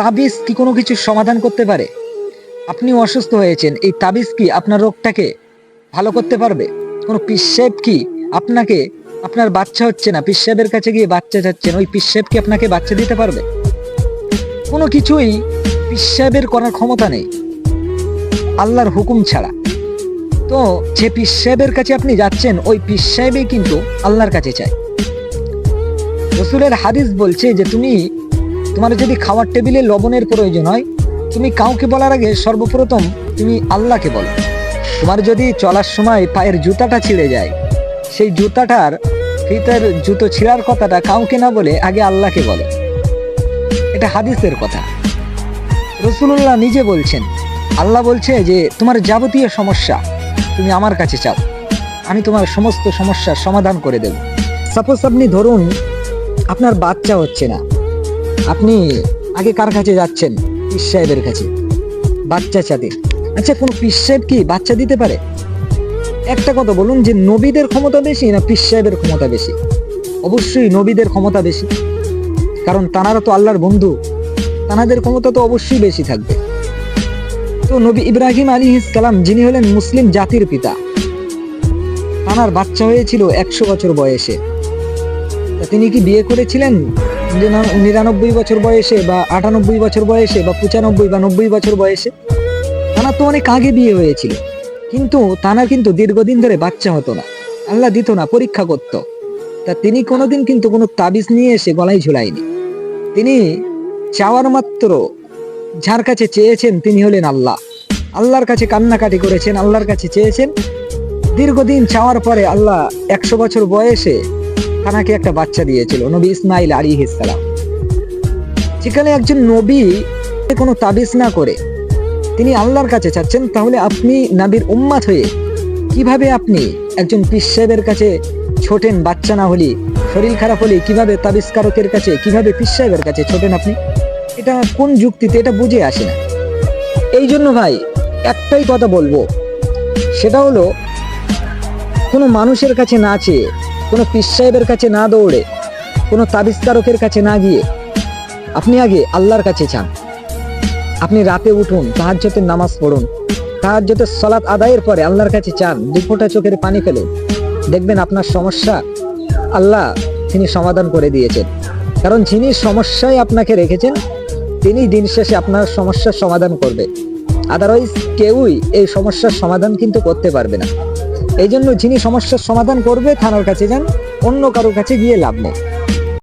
তাবিজ কি কোনো কিছুর সমাধান করতে পারে? আপনি অসুস্থ হয়েছেন, এই তাবিজ কি আপনার রোগটাকে ভালো করতে পারবে? কোনো পিসেব কি আপনাকে, আপনার বাচ্চা হচ্ছে না পিসেবের কাছে গিয়ে বাচ্চা চাচ্ছেন ওই পিসেব কি আপনাকে বাচ্চা দিতে পারবে? কোনো কিছুই পিসেবের করার ক্ষমতা নেই, আল্লাহর হুকুম ছাড়া। তো যে পিসেবের কাছে আপনি যাচ্ছেন, ওই পিসেবই কিন্তু আল্লাহর কাছে চায়। রসুলের হাদিস বলছে যে, তুমি তোমার যদি খাওয়ার টেবিলে লবণের প্রয়োজন হয়, তুমি কাউকে বলার আগে সর্বপ্রথম তুমি আল্লাহকে বলো। তোমার যদি চলার সময় পায়ের জুতাটা ছিঁড়ে যায়, সেই জুতাটার ফিতার জুতো ছিঁড়ার কথাটা কাউকে না বলে আগে আল্লাহকে বলো। এটা হাদিসের কথা। রসুল্লাহ নিজে বলছেন, আল্লাহ বলছে যে, তোমার যাবতীয় সমস্যা তুমি আমার কাছে চাও। আমি তোমার সমস্ত সমস্যার সমাধান করে দেব। সাপোজ আপনি ধরুন, আপনার বাচ্চা হচ্ছে না। আপনি আগে কার কাছে যাচ্ছেন? পীর সাহেবের কাছে। বাচ্চা চাঁদে আচ্ছা কোন পীর সাহেব কি বাচ্চা দিতে পারে? একটা কথা বলুন যে নবীদের ক্ষমতা বেশি না পীর সাহেবের ক্ষমতা বেশি? অবশ্যই নবীদের ক্ষমতা বেশি। কারণ তানারা তো আল্লাহর বন্ধু। তানাদের ক্ষমতা তো অবশ্যই বেশি থাকবে। তো নবী ইব্রাহিম আলী কালাম যিনি হলেন মুসলিম জাতির পিতা তানার বাচ্চা হয়েছিল একশো বছর বয়সে। তিনি কি বিয়ে করেছিলেন? নিরানব্বই বছর বয়সে বা আটানব্বই বছর বয়সে বা পঁচানব্বই বা নব্বই বছর বয়সে তানার তো অনেক আগে বিয়ে হয়েছিল। কিন্তু তানার কিন্তু দীর্ঘদিন ধরে বাচ্চা হতো না। আল্লাহ দিত না, পরীক্ষা করত। তা তিনি কোনোদিন কিন্তু কোনো তাবিজ নিয়ে এসে গলায় ঝুলাইনি তিনি চাওয়ার মাত্র যার কাছে চেয়েছেন তিনি হলেন আল্লাহ। আল্লাহর কাছে কান্নাকাটি করেছেন, আল্লাহর কাছে চেয়েছেন। দীর্ঘদিন চাওয়ার পরে আল্লাহ একশো বছর বয়সে তানাকে একটা বাচ্চা দিয়েছিল, নবী ইসমাইল আলী ইসলাম যেখানে একজন নবী কোনো তাবিজ না করে, তিনি আল্লাহর কাছে চাচ্ছেন, তাহলে আপনি নাবির উম্মাত হয়ে কীভাবে আপনি একজন পিসাবের কাছে ছোটেন বাচ্চা না হলে, শরীর খারাপ হলে কীভাবে তাবিজকারকের কাছে, কীভাবে পিসাবের কাছে ছোটেন আপনি? এটা কোন যুক্তিতে এটা বুঝে আসে না। এই জন্য ভাই, একটাই কথা বলব, সেটা হলো, কোনো মানুষের কাছে না চেয়ে কোনো পীর সাহেবের কাছে না দৌড়ে, কোনো তাবিজকারকের কাছে না গিয়ে, আপনি আগে আল্লাহর কাছে চান আপনি রাতে উঠুন তাহাজ্জতের নামাজ পড়ুন। তাহাজ্জতের সলাৎ আদায়ের পরে আল্লাহর কাছে চান দু ফোঁটা চোখের পানি ফেলে দেখবেন আপনার সমস্যা আল্লাহ তিনি সমাধান করে দিয়েছেন। কারণ যিনি সমস্যায় আপনাকে রেখেছেন, তিনি দিন শেষে আপনার সমস্যার সমাধান করবে। আদারওয়াইজ কেউই এই সমস্যার সমাধান কিন্তু করতে পারবে না। এই জন্য যিনি সমস্যার সমাধান করবে থানার কাছে যান, অন্য কারও কাছে গিয়ে লাভ নেই।